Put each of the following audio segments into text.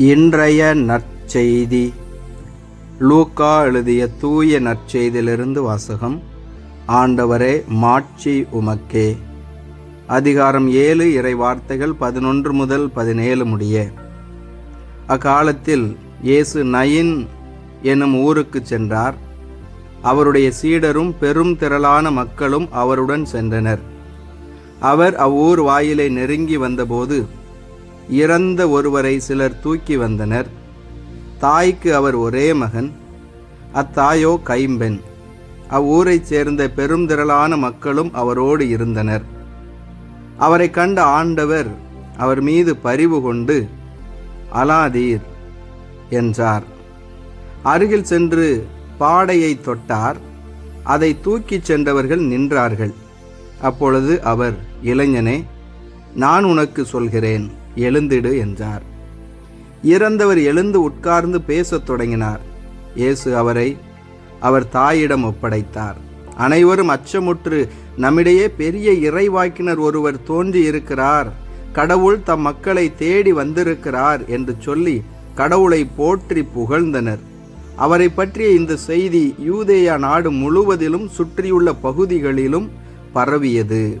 இன்றைய நற்செய்தி. லூக்கா எழுதிய தூய நற்செய்தியிலிருந்து வாசகம். ஆண்டவரே மாட்சி உமக்கே. அதிகாரம் ஏழு இறை வார்த்தைகள் பதினொன்று முதல் பதினேழு முடிய. அக்காலத்தில் இயேசு நயின் எனும் ஊருக்கு சென்றார். அவருடைய சீடரும் பெரும் திரளான மக்களும் அவருடன் சென்றனர். அவர் அவ்வூர் வாயிலை நெருங்கி வந்தபோது இறந்த ஒருவரை சிலர் தூக்கி வந்தனர். தாய்க்கு அவர் ஒரே மகன் அத்தாயோ கைம்பெண். அவ்வூரைச் சேர்ந்த பெருந்திரளான மக்களும் அவரோடு இருந்தனர். அவரை கண்ட ஆண்டவர் அவர் மீது பரிவு கொண்டு அலாதீர் என்றார். அருகில் சென்று பாடையை தொட்டார். அதை தூக்கிச் சென்றவர்கள் நின்றார்கள். அப்பொழுது அவர் இளைஞனே நான் உனக்கு சொல்கிறேன். எழுந்திடு என்றார். இறந்தவர் எழுந்து உட்கார்ந்து பேசத் தொடங்கினார். இயேசு அவரை அவர் தாயிடம் ஒப்படைத்தார். அனைவரும் அச்சமுற்று நம்மிடையே பெரிய இறைவாக்கினர் ஒருவர் தோன்றி இருக்கிறார். கடவுள் தம் மக்களை தேடி வந்திருக்கிறார் என்று சொல்லி கடவுளை போற்றி புகழ்ந்தனர். அவரை பற்றிய இந்த செய்தி யூதேயா நாடு முழுவதிலும் சுற்றியுள்ள பகுதிகளிலும் பரவியது.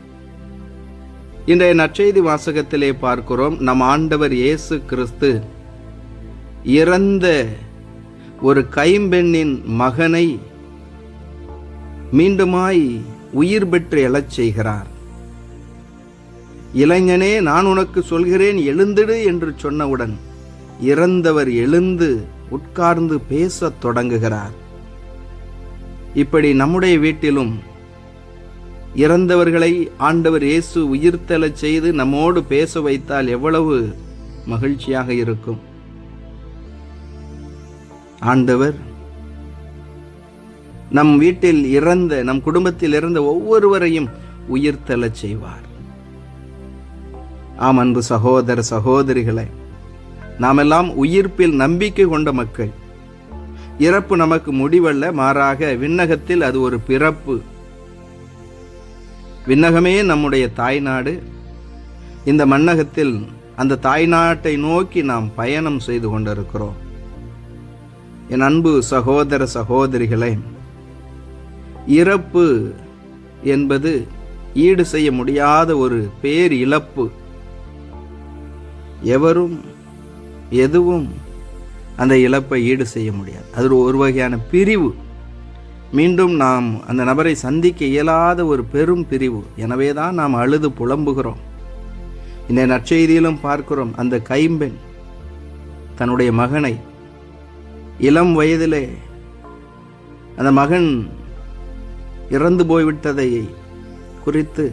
இன்றைய நற்செய்தி வாசகத்திலே பார்க்கிறோம். நம் ஆண்டவர் இயேசு கிறிஸ்து இறந்த ஒரு கைம்பெண்ணின் மகனை மீண்டுமாய் உயிர் பெற்று எழச் செய்கிறார். இளைஞனே நான் உனக்கு சொல்கிறேன் எழுந்திடு என்று சொன்னவுடன் இறந்தவர் எழுந்து உட்கார்ந்து பேசத் தொடங்குகிறார். இப்படி நம்முடைய வீட்டிலும் இறந்தவர்களை ஆண்டவர் இயேசு உயிர்த்தெழச் செய்து நம்மோடு பேச வைத்தால் எவ்வளவு மகிழ்ச்சியாக இருக்கும். ஆண்டவர் நம் வீட்டில் இறந்த நம் குடும்பத்தில் இறந்த ஒவ்வொருவரையும் உயிர்த்தெழச் செய்வார். ஆம் அன்பு சகோதர சகோதரிகளை நாமெல்லாம் உயிர்ப்பில் நம்பிக்கை கொண்ட மக்கள். இறப்பு நமக்கு முடிவல்ல மாறாக விண்ணகத்தில் அது ஒரு பிறப்பு. விண்ணகமே நம்முடைய தாய்நாடு. இந்த மண்ணகத்தில் அந்த தாய்நாட்டை நோக்கி நாம் பயணம் செய்து கொண்டிருக்கிறோம். என் அன்பு சகோதர சகோதரிகளே இறப்பு என்பது ஈடு செய்ய முடியாத ஒரு பேர் இழப்பு எவரும் எதுவும் அந்த இழப்பை ஈடு செய்ய முடியாது. அது ஒரு வகையான பிரிவு. மீண்டும் நாம் அந்த நபரை சந்திக்க இயலாத ஒரு பெரும் பிரிவு. எனவே தான் நாம் அழுது புலம்புகிறோம். இந்த நற்செய்தியிலும் பார்க்கிறோம் அந்த கைம்பெண் தன்னுடைய மகனை. இளம் வயதிலே அந்த மகன் இறந்து போய்விட்டதை குறித்து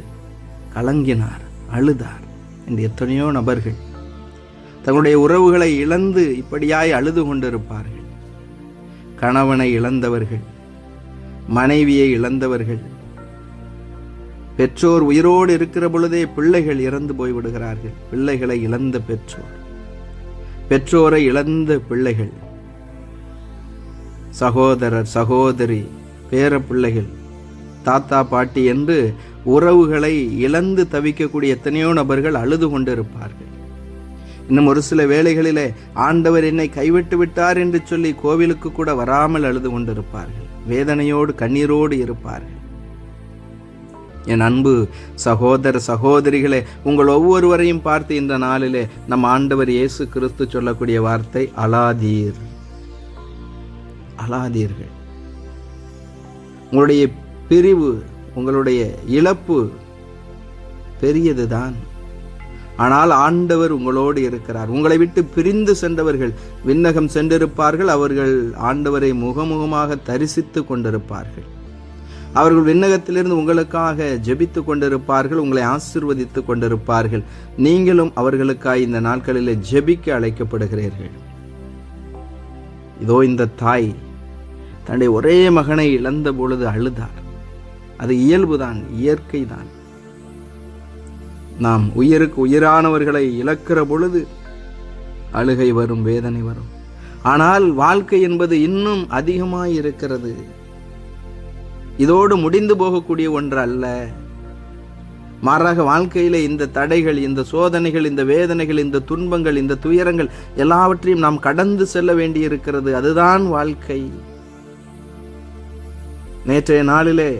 கலங்கினார் அழுதார் என்று எத்தனையோ நபர்கள். தங்களுடைய உறவுகளை இழந்து இப்படியாய் அழுது கொண்டிருப்பார்கள். கணவனை இழந்தவர்கள். மனைவியை இழந்தவர்கள். பெற்றோர் உயிரோடு இருக்கிற பொழுதே பிள்ளைகள் இறந்து போய்விடுகிறார்கள். பிள்ளைகளை இழந்த பெற்றோர். பெற்றோரை இழந்த பிள்ளைகள். சகோதரர் சகோதரி பேர பிள்ளைகள் தாத்தா பாட்டி என்று உறவுகளை இழந்து தவிக்கக்கூடிய எத்தனையோ நபர்கள் அழுது கொண்டிருப்பார்கள். இன்னும் ஒரு சில வேளைகளிலே ஆண்டவர் என்னை கைவிட்டு விட்டார் என்று சொல்லி கோவிலுக்கு கூட வராமல் அழுது கொண்டிருப்பார்கள். வேதனையோடு கண்ணீரோடு இருப்பார்கள். என் அன்பு சகோதர சகோதரிகளே உங்கள் ஒவ்வொருவரையும் பார்த்து இந்த நாளிலே நம் ஆண்டவர் இயேசு கிறிஸ்து சொல்லக்கூடிய வார்த்தை அலாதீர் அலாதீர்கள் உங்களுடைய பிரிவு உங்களுடைய இழப்பு பெரியதுதான். ஆனால் ஆண்டவர் உங்களோடு இருக்கிறார். உங்களை விட்டு பிரிந்து சென்றவர்கள் விண்ணகம் சென்றிருப்பார்கள். அவர்கள் ஆண்டவரை முகமுகமாக தரிசித்து கொண்டிருப்பார்கள். அவர்கள் விண்ணகத்திலிருந்து உங்களுக்காக ஜெபித்து கொண்டிருப்பார்கள். உங்களை ஆசிர்வதித்து கொண்டிருப்பார்கள். நீங்களும் அவர்களுக்காக இந்த நாட்களில் ஜெபிக்க அழைக்கப்படுகிறீர்கள். இதோ இந்த தாய் தன்னுடைய ஒரே மகனை இழந்த பொழுது அழுதார். அது இயல்புதான் இயற்கைதான். நாம் உயிருக்கு உயிரானவர்களை இழக்கிற பொழுது அழுகை வரும் வேதனை வரும். ஆனால் வாழ்க்கை என்பது இன்னும் அதிகமாய் இருக்கிறது. இதோடு முடிந்து போகக்கூடிய ஒன்று அல்ல மாறாக வாழ்க்கையில இந்த தடைகள் இந்த சோதனைகள் இந்த வேதனைகள் இந்த துன்பங்கள் இந்த துயரங்கள் எல்லாவற்றையும் நாம் கடந்து செல்ல வேண்டி இருக்கிறது அதுதான் வாழ்க்கை. நேற்றைய நாளிலே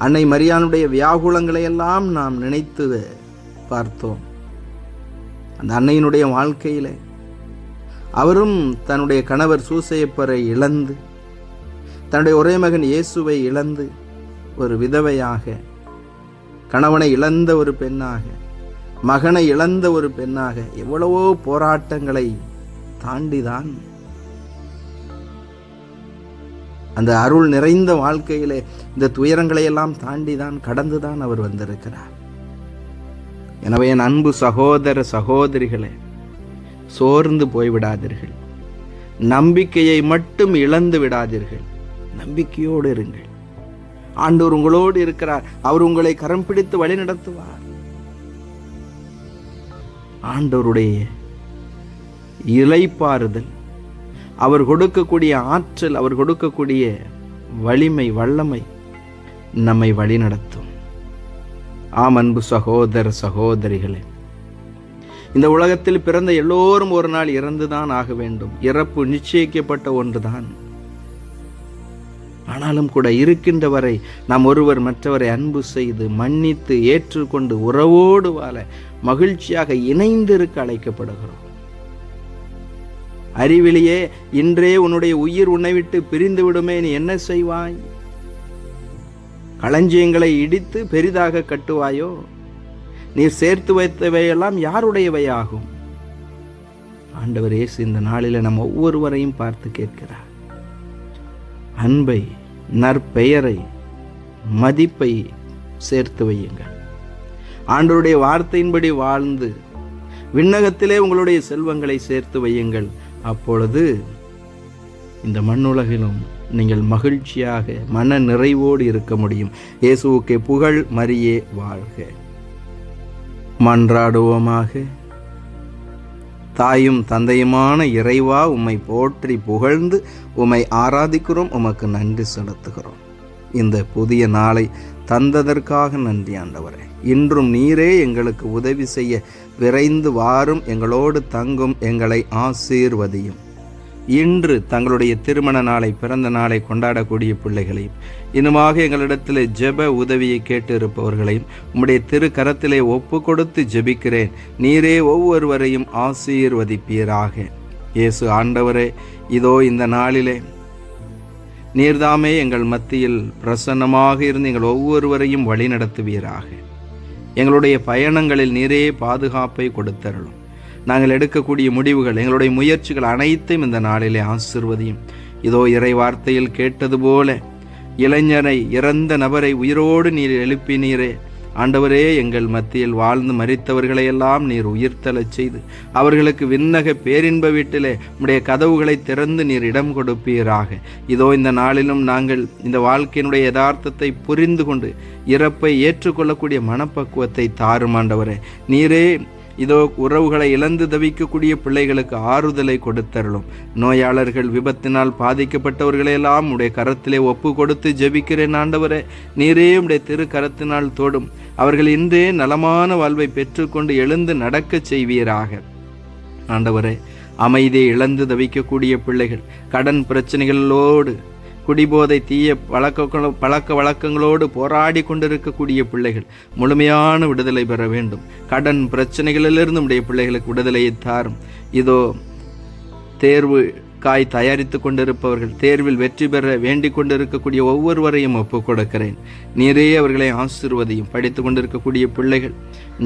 அன்னை மரியானுடைய வியாகுலங்களை எல்லாம் நாம் நினைத்து பார்த்தோம். அந்த அன்னையினுடைய வாழ்க்கையில் அவரும் தன்னுடைய கணவர் சூசையப்பரை இழந்து தன்னுடைய ஒரே மகன் இயேசுவை இழந்து ஒரு விதவையாக கணவனை இழந்த ஒரு பெண்ணாக மகனை இழந்த ஒரு பெண்ணாக எவ்வளவோ போராட்டங்களை தாண்டிதான் அந்த அருள் நிறைந்த வாழ்க்கையிலே இந்த துயரங்களை எல்லாம் தாண்டி தான் கடந்து தான் அவர் வந்திருக்கிறார். எனவே என் அன்பு சகோதர சகோதரிகளே சோர்ந்து போய்விடாதீர்கள். நம்பிக்கையை மட்டும் இழந்து விடாதீர்கள். நம்பிக்கையோடு இருங்கள். ஆண்டவர் உங்களோடு இருக்கிறார். அவர் உங்களை கரம் பிடித்து வழி நடத்துவார். ஆண்டவருடைய இலைப்பாறுதல் அவர் கொடுக்கக்கூடிய ஆற்றல் அவர் கொடுக்கக்கூடிய வலிமை வல்லமை நம்மை வழிநடத்தும். ஆம் அன்பு சகோதர சகோதரிகளே இந்த உலகத்தில் பிறந்த எல்லோரும் ஒரு நாள் இறந்துதான் ஆக வேண்டும். இறப்பு நிச்சயிக்கப்பட்ட ஒன்றுதான். ஆனாலும் கூட இருக்கின்ற வரை நாம் ஒருவர் மற்றவரை அன்பு செய்து மன்னித்து ஏற்றுக்கொண்டு உறவோடு வாழ மகிழ்ச்சியாக இணைந்திருக்க அழைக்கப்படுகிறோம். அறிவிலியே இன்றே உன்னுடைய உயிர் உன்னை விட்டு பிரிந்து விடுமே நீ என்ன செய்வாய்? களஞ்சியங்களை இடித்து பெரிதாக கட்டுவாயோ? நீ சேர்த்து வைத்தவையெல்லாம் யாருடையவையாகும்? ஆண்டவர் இயேசு இந்த நாளில் நம்ம ஒவ்வொருவரையும் பார்த்து கேட்கிறார். அன்பை நற்பெயரை மதிப்பை சேர்த்து வையுங்கள். ஆண்டவருடைய வார்த்தையின்படி வாழ்ந்து விண்ணகத்திலே உங்களுடைய செல்வங்களை சேர்த்து வையுங்கள். அப்பொழுது இந்த மண்ணுலகிலும் நீங்கள் மகிழ்ச்சியாக மன நிறைவோடு இருக்க முடியும். இயேசுவுக்கு புகழ் மரியே வாழ்க. மன்றாடுவோமாக. தாயும் தந்தையுமான இறைவா உம்மை போற்றி புகழ்ந்து உம்மை ஆராதிக்கிறோம் உமக்கு நன்றி செலுத்துகிறோம். இந்த புதிய நாளை தந்ததற்காக நன்றி ஆண்டவரே. இன்றும் நீரே எங்களுக்கு உதவி செய்ய விரைந்து வாரும் எங்களோடு தங்கும் எங்களை ஆசீர்வதியும். இன்று தங்களுடைய திருமண நாளை பிறந்த நாளை கொண்டாடக்கூடிய பிள்ளைகளையும் இன்னுமாக எங்களிடத்தில் ஜெப உதவியை கேட்டு இருப்பவர்களையும் உம்முடைய திரு கரத்திலே ஒப்பு கொடுத்து ஜெபிக்கிறேன். நீரே ஒவ்வொருவரையும் ஆசீர்வதிப்பீராக. இயேசு ஆண்டவரே இதோ இந்த நாளிலே நீர்தாமே எங்கள் மத்தியில் பிரசன்னமாக இருந்து எங்கள் ஒவ்வொருவரையும் வழிநடத்துவீராக எங்களுடைய பயணங்களில் நீரே பாதுகாப்பை கொடுத்தருளும். நாங்கள் எடுக்கக்கூடிய முடிவுகள் எங்களுடைய முயற்சிகள் அனைத்தையும் இந்த நாளிலே ஆசிர்வதியும். இதோ இறை வார்த்தையில் கேட்டது போல இளைஞரை இறந்த நபரை உயிரோடு நீர் எழுப்பினீரே. ஆண்டவரே எங்கள் மத்தியில் வாழ்ந்து மறித்தவர்களையெல்லாம் நீர் உயிர்த்தலச் செய்து அவர்களுக்கு விண்ணக பேரின்ப வீட்டிலே உடைய கதவுகளை திறந்து நீர் இடம் கொடுப்பீராக. இதோ இந்த நாளிலும் நாங்கள் இந்த வாழ்க்கையினுடைய யதார்த்தத்தை புரிந்து கொண்டு இறப்பை ஏற்றுக்கொள்ளக்கூடிய மனப்பக்குவத்தை தாரும் ஆண்டவரே. நீரே இதோ உறவுகளை இழந்து தவிக்கக்கூடிய பிள்ளைகளுக்கு ஆறுதலை கொடுத்தருளும். நோயாளர்கள் விபத்தினால் பாதிக்கப்பட்டவர்களையெல்லாம் உடைய கரத்திலே ஒப்பு கொடுத்து ஜெபிக்கிறேன் ஆண்டவரே. நீரே உடைய திரு கரத்தினால் தோடும். அவர்கள் இன்றே நலமான வாழ்வை பெற்றுக்கொண்டு எழுந்து நடக்கச் செய்வீராக. ஆண்டவரே அமைதியை இழந்து தவிக்கக்கூடிய பிள்ளைகள் கடன் பிரச்சனைகளோடு குடிபோதை தீய பழக்க பழக்க வழக்கங்களோடு போராடி கொண்டிருக்கக்கூடிய பிள்ளைகள் முழுமையான விடுதலை பெற வேண்டும். கடன் பிரச்சனைகளிலிருந்து உடைய பிள்ளைகளுக்கு விடுதலையை தாரும். இதோ தேர்வு காய் தயாரித்து கொண்டிருப்பவர்கள் தேர்வில் வெற்றி பெற வேண்டிக் கொண்டிருக்கக்கூடிய ஒவ்வொருவரையும் ஒப்புக் கொடுக்கிறேன். நிறைய அவர்களை ஆசிர்வதையும். படித்து கொண்டிருக்கக்கூடிய பிள்ளைகள்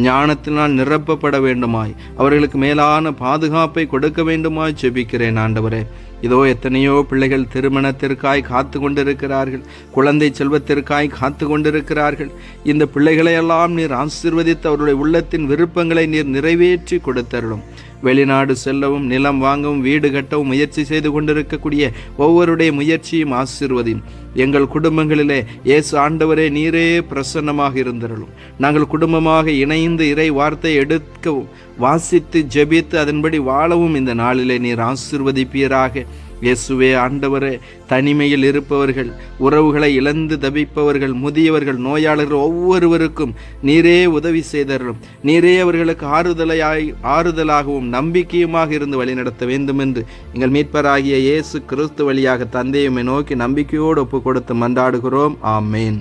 ஞானத்தினால் நிரப்பப்பட வேண்டுமாய். அவர்களுக்கு மேலான பாதுகாப்பை கொடுக்க வேண்டுமாய் ஜெபிக்கிறேன் ஆண்டவரே. இதோ எத்தனையோ பிள்ளைகள் திருமணத்திற்காய் காத்து கொண்டிருக்கிறார்கள். குழந்தை செல்வத்திற்காய் காத்து கொண்டிருக்கிறார்கள். இந்த பிள்ளைகளையெல்லாம் நீர் ஆசீர்வதித்து அவருடைய உள்ளத்தின் விருப்பங்களை நீர் நிறைவேற்றி கொடுத்தருளும். வெளிநாடு செல்லவும் நிலம் வாங்கவும் வீடு கட்டவும் முயற்சி செய்து கொண்டிருக்கக்கூடிய ஒவ்வொருடைய முயற்சியும் ஆசிர்வதியும் எங்கள் குடும்பங்களிலே இயேசு ஆண்டவரே நீரே பிரசன்னமாக இருந்தருளும். நாங்கள் குடும்பமாக இணைந்து இறை வார்த்தை எடுக்கவும் வாசித்து ஜெபித்து அதன்படி வாழவும் இந்த நாளிலே நீர் ஆசிர்வதிப்பீராக. இயேசுவே ஆண்டவரே தனிமையில் இருப்பவர்கள் உறவுகளை இழந்து தவிப்பவர்கள் முதியவர்கள் நோயாளர்கள் ஒவ்வொருவருக்கும் நீரே உதவி செய்தரும் நீரே அவர்களுக்கு ஆறுதலையாய் ஆறுதலாகவும் நம்பிக்கையுமாக இருந்து வழிநடத்த வேண்டும் என்று எங்கள் மீட்பராகிய இயேசு கிறிஸ்து வழியாக தந்தையுமே நோக்கி நம்பிக்கையோடு ஒப்பு கொடுத்து மன்றாடுகிறோம். ஆமேன்.